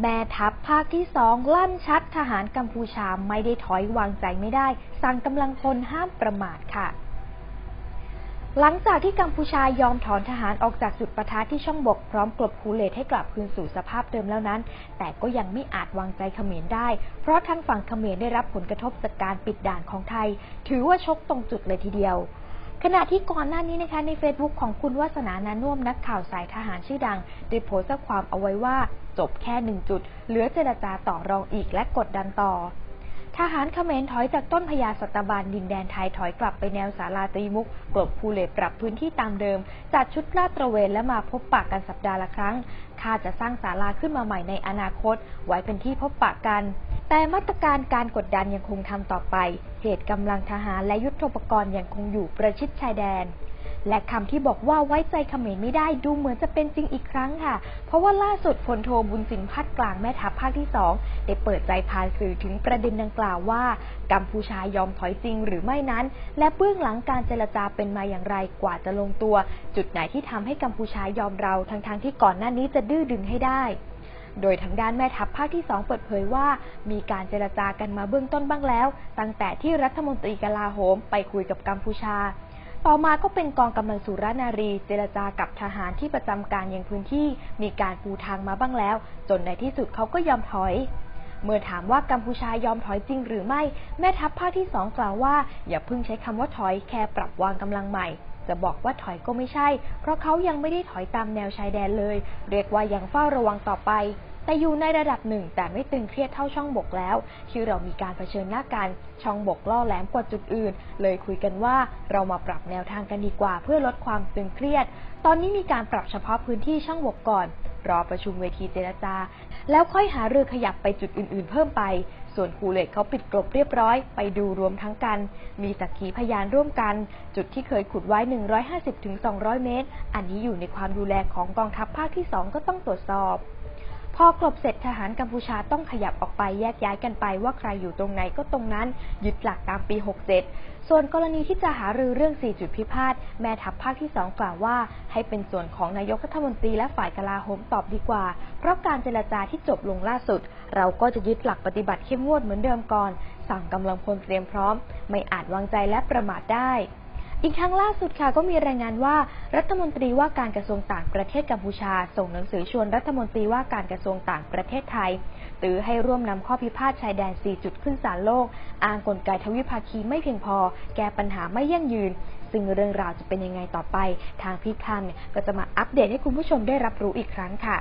แม่ทัพภาคที่สองลั่นชัดทหารกัมพูชาไม่ได้ถอยวางใจไม่ได้ สั่งกำลังพลห้ามประมาทค่ะ หลังจากที่กัมพูชายอมถอนทหารออกจากจุดประทะที่ช่องบกพร้อมกลบคูเลตให้กลับคืนสู่สภาพเดิมแล้วนั้น แต่ก็ยังไม่อาจวางใจเขมรได้ เพราะทางฝั่งเขมรได้รับผลกระทบจากการปิดด่านของไทย ถือว่าชกตรงจุดเลยทีเดียว ขณะที่ก่อนหน้านี้นะคะใน Facebook ของคุณวาสนานานุ่มนักข่าวสายทหารชื่อดัง ได้โพสต์ข้อความเอาไว้ว่า จบแค่หนึ่งจุด เหลือเจรจาต่อรองอีกและกดดันต่อ ทหารเขมรถอยจากต้นพญาสัตบาลดินแดนไทยถอยกลับไปแนวสาลาตรีมุกกลบภูเลปรับพื้นที่ตามเดิม จัดชุดลาดตระเวนและมาพบปะกันสัปดาห์ละครั้งคาดจะสร้างศาลาขึ้นมาใหม่ในอนาคต ไว้เป็นที่พบปะกัน แต่มาตรการการกดดันยังคงทำต่อไป เหตุกำลังทหารและยุทธปกรณ์ยังคงอยู่ประชิดชายแดน และคำที่บอกว่าไว้ใจเขมรไม่ได้ดูเหมือนจะเป็นจริงอีกครั้งค่ะ เพราะว่าล่าสุดพลโทบุญสินพัดกลางแม่ทัพภาคที่สองได้เปิดใจผ่านสื่อถึงประเด็นดังกล่าวว่า กัมพูชายอมถอยจริงหรือไม่นั้น และเบื้องหลังการเจรจาเป็นมาอย่างไรกว่าจะลงตัว จุดไหนที่ทำให้กัมพูชายอมเราทั้งๆทที่ก่อนหน้านี้จะดื้อดึงให้ได้ โดยทางด้านแม่ทัพภาคที่ 2 เปิดเผยว่า มีการเจรจากันมาเบื้องต้นบ้างแล้ว ตั้งแต่ที่รัฐมนตรีกลาโหมไปคุยกับกัมพูชา ต่อมาก็เป็นกองกำลังสุรนารี เจรจากับทหารที่ประจำการยังพื้นที่ มีการปูทางมาบ้างแล้ว จนในที่สุดเขาก็ยอมถอยเมื่อถามว่ากัมพูชายอมถอยจริงหรือไม่ แม่ทัพภาคที่สองกล่าวว่า อย่าเพิ่งใช้คำว่าถอยแค่ปรับวางกำลังใหม่ จะบอกว่าถอยก็ไม่ใช่ เพราะเขายังไม่ได้ถอยตามแนวชายแดนเลย เรียกว่ายังเฝ้าระวังต่อไป แต่อยู่ในระดับหนึ่งแต่ไม่ตึงเครียดเท่าช่องบกแล้ว ที่เรามีการเผชิญหน้ากันช่องบกล่อแหลมกว่าจุดอื่น เลยคุยกันว่าเรามาปรับแนวทางกันดีกว่า เพื่อลดความตึงเครียด ตอนนี้มีการปรับเฉพาะพื้นที่ช่องบกก่อน รอประชุมเวทีเจรจา แล้วค่อยหาเรือขยับไปจุดอื่น ๆ เพิ่มไป ส่วนคูเลตเขาปิดกลบเรียบร้อย ไปดูรวมทั้งกัน มีสักขีพยานร่วมกัน จุดที่เคยขุดไว้ 150-200 เมตร อันนี้อยู่ในความดูแลของกองทัพภาคที่ 2 ก็ต้องตรวจสอบ พอกลบเสร็จทหารกัมพูชาต้องขยับออกไปแยกย้ายกันไปว่าใครอยู่ตรงไหนก็ตรงนั้นยึดหลักตามปี 67 ส่วนกรณีที่จะหารือเรื่อง 4 จุดพิพาท แม่ทัพภาคที่ 2 กล่าวว่า ให้เป็นส่วนของนายกรัฐมนตรีและฝ่ายกลาโหมตอบดีกว่า เพราะการเจรจาที่จบลงล่าสุด เราก็จะยึดหลักปฏิบัติเข้มงวดเหมือนเดิมก่อน สั่งกำลังพลเตรียมพร้อม ไม่อาจวางใจและประมาทได้ อีกทั้งล่าสุดค่ะก็มีรายงานว่ารัฐมนตรีว่าการกระทรวงต่างประเทศกัมพูชา ส่งหนังสือชวนรัฐมนตรีว่าการกระทรวงต่างประเทศไทยตือให้ร่วมนำข้อพิพาทชายแดน 4 จุดขึ้นศาลโลก อ้างกลไกทวิภาคีไม่เพียงพอ แก้ปัญหาไม่ยั่งยืน ซึ่งเรื่องราวจะเป็นยังไงต่อไป ทางพี่คันก็จะมาอัปเดตให้คุณผู้ชมได้รับรู้อีกครั้งค่ะ